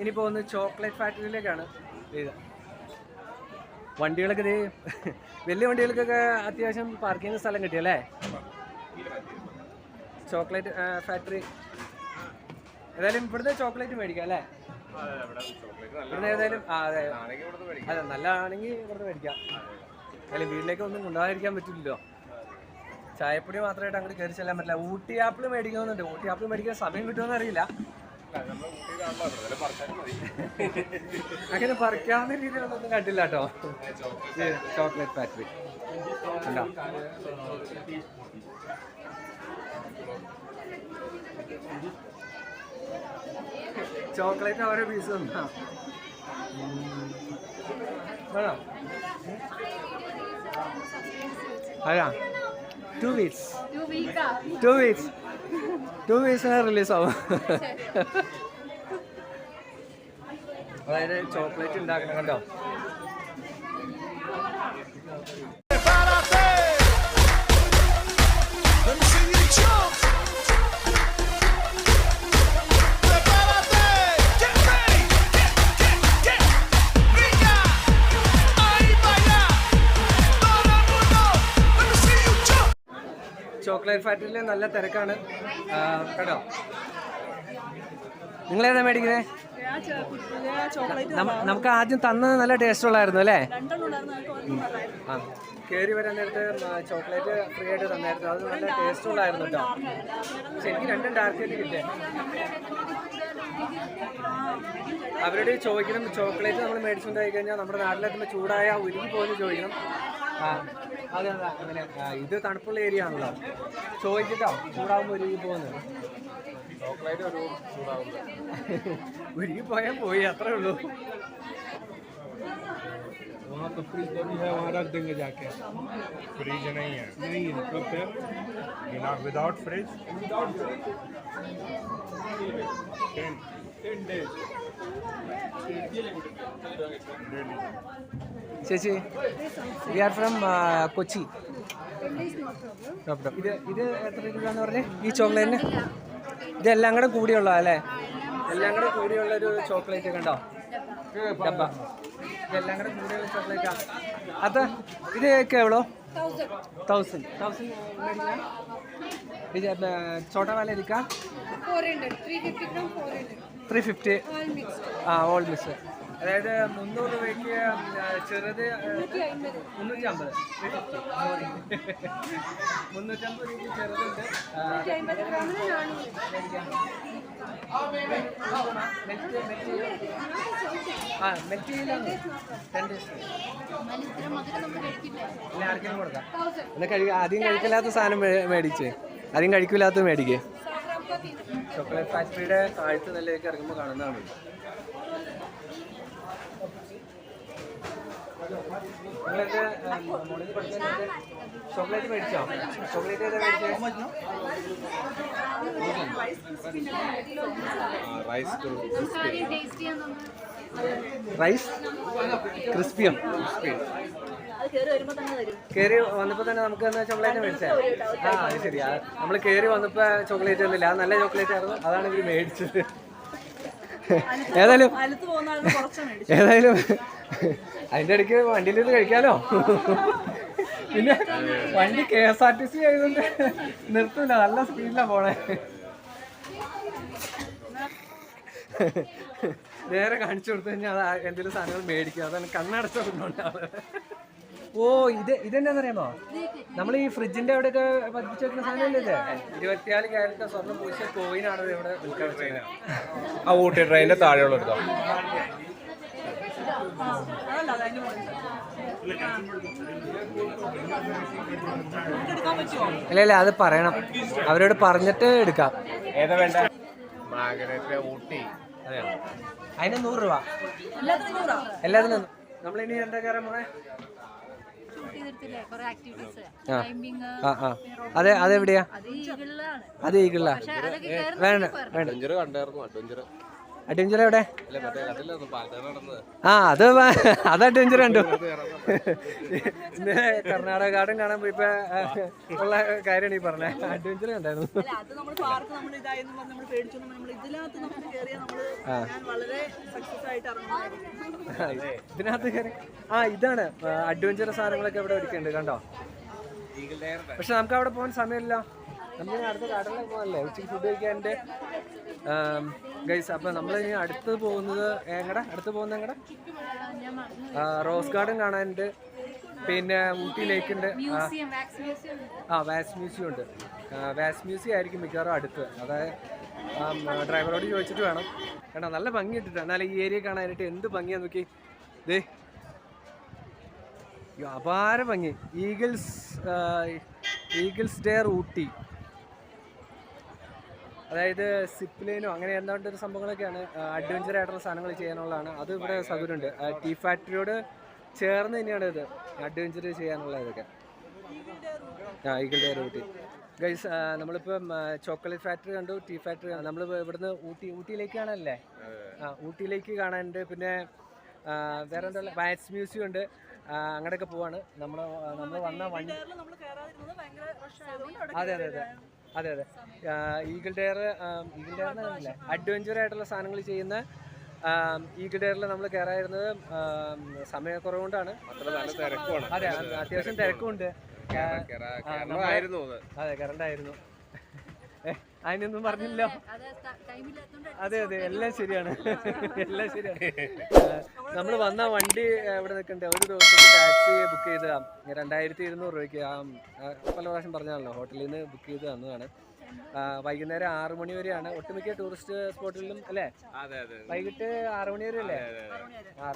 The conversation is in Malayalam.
ഇനി പോകുന്നത് ചോക്ലേറ്റ് ഫാക്ടറിയിലേക്കാണ് വണ്ടികളൊക്കെ വലിയ വണ്ടികൾക്കൊക്കെ അത്യാവശ്യം പാർക്ക് ചെയ്യുന്ന സ്ഥലം കിട്ടിയല്ലേ ചോക്ലേറ്റ് ഫാക്ടറി. ഏതായാലും ഇവിടുത്തെ ചോക്ലേറ്റ് മേടിക്കാം അല്ലേ? ഇവിടുന്ന് ഏതായാലും ആ അതെ. അതെ നല്ലതാണെങ്കിൽ ഇവിടുന്ന് മേടിക്കാം. അല്ലെങ്കിൽ വീട്ടിലേക്ക് ഒന്നും കൊണ്ടുപോകാതിരിക്കാൻ പറ്റില്ലല്ലോ. ചായപ്പൊടി മാത്രമായിട്ട് അങ്ങോട്ട് കയറി ചെല്ലാൻ പറ്റില്ല. ഊട്ടി ആപ്പിൾ മേടിക്കണമെന്നുണ്ട്. ഊട്ടി ആപ്പിൾ മേടിക്കാൻ സമയം കിട്ടുമെന്ന് അറിയില്ല. അങ്ങനെ പറിക്കാവുന്ന രീതിയിലൊന്നും കണ്ടില്ല കേട്ടോ. ചോക്ലേറ്റ് ഫാക്ടറി ഉണ്ടോ ചോക്ലേറ്റ് ഓരോ പീസ് തന്നാ വേണോ? അതാ two weeks two weeks two വീക്സിന് release ആവും. അതായത് ചോക്ലേറ്റ് ഉണ്ടാക്കണം കണ്ടോ? ഫാക്ടറിയിൽ നല്ല തിരക്കാണ്. കേട്ടോ? നിങ്ങൾ ഏതാ മേടിക്കുന്നത് നമുക്ക് ആദ്യം തന്നത് നല്ല ടേസ്റ്റ് ഉള്ളായിരുന്നു അല്ലേ? ആ. കയറി വരാൻ നേരത്തെ ചോക്ലേറ്റ് ഫ്രീ ആയിട്ട് തന്നായിരുന്നു. അത് നല്ല ടേസ്റ്റ് ഉള്ളായിരുന്നു കേട്ടോ പക്ഷെ എനിക്ക് രണ്ടും ഡാർക്ക് ആയിട്ട് കിട്ടിയേ. അവരോട് ചോദിക്കണം ചോക്ലേറ്റ് നമ്മൾ മേടിച്ചുകൊണ്ടായി കഴിഞ്ഞാൽ നമ്മുടെ നാട്ടിലെത്തുമ്പോൾ ചൂടായ ഉരുകി പോലും ചോദിക്കണം. ആ അതെ അതെ അങ്ങനെ ഇത് തണുപ്പുള്ള ഏരിയ ആണല്ലോ. ചോദിച്ചിട്ടോ ചൂടാവുമ്പോൾ ഒരുങ്ങി പോകുന്നത് ഒരുങ്ങി പോയാൽ പോയി അത്രേ ഉള്ളൂ. वहाँ तो फ्रिज अभी है वहाँ रख देंगे जाके फ्रिज नहीं है नहीं है तो फिर बिना without fridge ten ten days ചേച്ചി വി ആർ ഫ്രം കൊച്ചി ഇത് ഇത് എത്ര രൂപയെന്ന് പറഞ്ഞേ ഈ ചോക്ലേറ്റിന് ഇതെല്ലാം കൂടെ കൂടിയുള്ള അല്ലേ എല്ലാം കൂടെ കൂടിയുള്ള ഒരു ചോക്ലേറ്റ് കണ്ടോ എവ്വളോ? തൗസൻഡ് തൗസൻഡ് ഇത് ചോട്ട വാല ഇരിക്കാം 400 350 gram 400 ത്രീ ഫിഫ്റ്റി ആ ഓൾ മിക്സ് അതായത് മുന്നൂറ് രൂപയ്ക്ക് ചെറുത് മുന്നൂറ്റി അമ്പത് മുന്നൂറ്റമ്പത് രൂപയ്ക്ക് ചെറുതുണ്ട്. 150 ആ മെൽറ്റ് ചെയ്യില്ലാണ് രണ്ട് ഇല്ല ആർക്കെങ്കിലും കൊടുക്കാം. എന്നാൽ കഴി ആദ്യം കഴിക്കില്ലാത്ത സാധനം മേടിച്ചേ മേടിച്ച്. ആദ്യം കഴിക്കില്ലാത്ത മേടിക്കേ. ചോക്ലേറ്റ് ഫാക്ടറിയുടെ താഴ്ത്ത് നല്ല ഇറങ്ങുമ്പോൾ കാണുന്നതാണ്. ചോക്ലേറ്റ് മേടിച്ചോ? ചോക്ലേറ്റ് ഏതാ മേടിച്ചത് റൈസ് ക്രിസ്പിയും അത് കയറി വന്നപ്പോൾ തന്നെ നമുക്ക് എന്താ ചോക്ലേറ്റ് മേടിച്ചത് ആ അത് ശരി നമ്മൾ കയറി വന്നപ്പോൾ ചോക്ലേറ്റ് ഒന്നുമില്ല അത് നല്ല ചോക്ലേറ്റ് ആയിരുന്നു. അതാണ് ഇവർ മേടിച്ചത്. ഏതായാലും ഏതായാലും അതിന്റെ ഇടയ്ക്ക് വണ്ടിയിൽ നിന്ന് കഴിക്കാലോ? പിന്നെ വണ്ടി K S R T C ആയതുകൊണ്ട് നിർത്തില്ല നല്ല സ്പീഡിലാണ് പോണേ. നേരെ കാണിച്ചു കൊടുത്തു കഴിഞ്ഞാൽ അത് എന്തെങ്കിലും സാധനങ്ങൾ മേടിക്കും. അതാണ് കണ്ണടച്ചോണ്ടാണ് ഓ ഇത് ഇതെന്താണെന്നറിയാമോ നമ്മൾ ഈ ഫ്രിഡ്ജിന്റെ അവിടെയൊക്കെ പതിപ്പിച്ച് വെക്കുന്ന സാധനമല്ലേ ഇത്? ഇരുപത്തിനാല് കാലത്തെ സ്വർണം പൂശിയ കോയിനാണ് ഇവിടെ വിൽക്കാൻ ആ ഊട്ടി ട്രെയിനിന്റെ താഴെയുള്ള എടുത്തോ ഇല്ല ഇല്ല അത് പറയണം. അവരോട് പറഞ്ഞിട്ട് എടുക്കാം. ഏതാ വേണ്ട? മാഗ്നറ്റ് അതിന് നൂറ് രൂപ. എല്ലാത്തിനും നമ്മളിനി എന്താ കയറാൻ പോണേ അതെ അതെവിടെയാ? അത് ഈഗിളിലാണ്. അത് ഈഗിളിലാ. വേണ്ട വേണ്ട. അഡ്വഞ്ചർ എവിടെ? ആ അത് അത് അഡ്വഞ്ചർ കണ്ടു. കർണാടക ഗാർഡൻ കാണാൻ പോയി ഉള്ള കാര്യമാണ് ഈ പറഞ്ഞത് അഡ്വഞ്ചർ കണ്ടായിരുന്നു. അല്ല അത് നമ്മൾ പാർക്ക് നമ്മൾ ഇതായെന്ന് നമ്മൾ പേടിച്ചു നമ്മൾ ഇതിനകത്ത് നമ്മൾ കയറി ആ. ഇതാണ് അഡ്വഞ്ചർ സാധനങ്ങളൊക്കെ ഇവിടെ ഒരുക്കുന്നുണ്ട് കണ്ടോ? പക്ഷെ നമുക്ക് അവിടെ പോകാൻ സമയമില്ല. നമുക്ക് അടുത്ത കടലിൽ പോകാനല്ലേ? ഉച്ചയ്ക്ക് ഫുഡ് കഴിക്കാനുണ്ട്. ഗൈസ് അപ്പൊ നമ്മൾ ഇനി അടുത്ത് പോകുന്നത് എങ്ങടെ? അടുത്ത് പോകുന്നത് എങ്ങടെ? റോസ് ഗാർഡൻ കാണാനുണ്ട്. പിന്നെ ഊട്ടി ലേക്ക് ഉണ്ട്. ആ, വാസ് മ്യൂസിയം ഉണ്ട്. വാസ് മ്യൂസിയം ആയിരിക്കും മിക്കവാറും അടുത്ത്. അതായത് ഡ്രൈവറോട് ചോദിച്ചിട്ട് വേണം. കേട്ടോ നല്ല ഭംഗി ഇട്ടിട്ട് എന്നാലും ഈ ഏരിയ കാണാനായിട്ട് എന്ത് ഭംഗിയാ നോക്കി. ദേ. അപാര ഭംഗി. Eagles eagles dare Ooty. അതായത് സിപ്പ് ലൈനോ അങ്ങനെ എന്താണ്ട് ഒരു സംഭവങ്ങളൊക്കെയാണ് അഡ്വഞ്ചർ ആയിട്ടുള്ള സാധനങ്ങൾ ചെയ്യാനുള്ളതാണ്. അത് ഇവിടെ സൗകര്യമുണ്ട്. ടി ഫാക്ടറിയോട് ചേർന്ന് തന്നെയാണ് ഇത് അഡ്വഞ്ചർ ചെയ്യാനുള്ള ഇതൊക്കെ. ആ ഈഗിളുടെ ഊട്ടി. ഗൈസ് നമ്മളിപ്പം ചോക്ലേറ്റ് ഫാക്ടറി കണ്ടു ടീ ഫാക്ടറി നമ്മൾ ഇവിടുന്ന് ഊട്ടി ഊട്ടിയിലേക്ക് കാണാനല്ലേ? ആ ഊട്ടിയിലേക്ക് കാണാനുണ്ട്. പിന്നെ വേറെ എന്താ വാറ്റ്സ് മ്യൂസിയം ഉണ്ട്. അങ്ങനെയൊക്കെ പോവാണ്. നമ്മൾ നമ്മൾ വന്ന വണ്ടി അതെ അതെ അതെ. അതെ അതെ. ഈഗിൾ ഡെയർ ഈഗിൾ ഡെയർ എന്നല്ലേ അഡ്വഞ്ചർ ആയിട്ടുള്ള സാധനങ്ങൾ ചെയ്യുന്ന ഈഗിൾ ഡെയറിൽ നമ്മൾ കയറായിരുന്നത് സമയക്കുറവുകൊണ്ടാണ്. അത്ര നല്ല തിരക്കുമാണ്. അതെ അത് അത്യാവശ്യം തിരക്കുണ്ട് അതെ. കറണ്ട് ആയിരുന്നു ഏ, അതിനൊന്നും പറഞ്ഞില്ല അത് അതെ എല്ലാം ശരിയാണ്. എല്ലാം ശരിയാണ്. നമ്മൾ വന്ന വണ്ടി ഇവിടെ നിൽക്കണ്ടേ? ഒരു ദിവസത്തെ ടാക്സി ബുക്ക് ചെയ്തതാ രണ്ടായിരത്തി ഇരുന്നൂറ് രൂപയ്ക്ക് ആ പല പ്രാവശ്യം പറഞ്ഞാണല്ലോ ഹോട്ടലിൽ നിന്ന് ബുക്ക് ചെയ്ത് തന്നതാണ്. വൈകുന്നേരം ആറ് മണി വരെയാണ്. ഒട്ടുമിക്ക ടൂറിസ്റ്റ് സ്പോട്ടിലും അല്ലേ? വൈകിട്ട് ആറ് മണി വരെ അല്ലേ ആറ്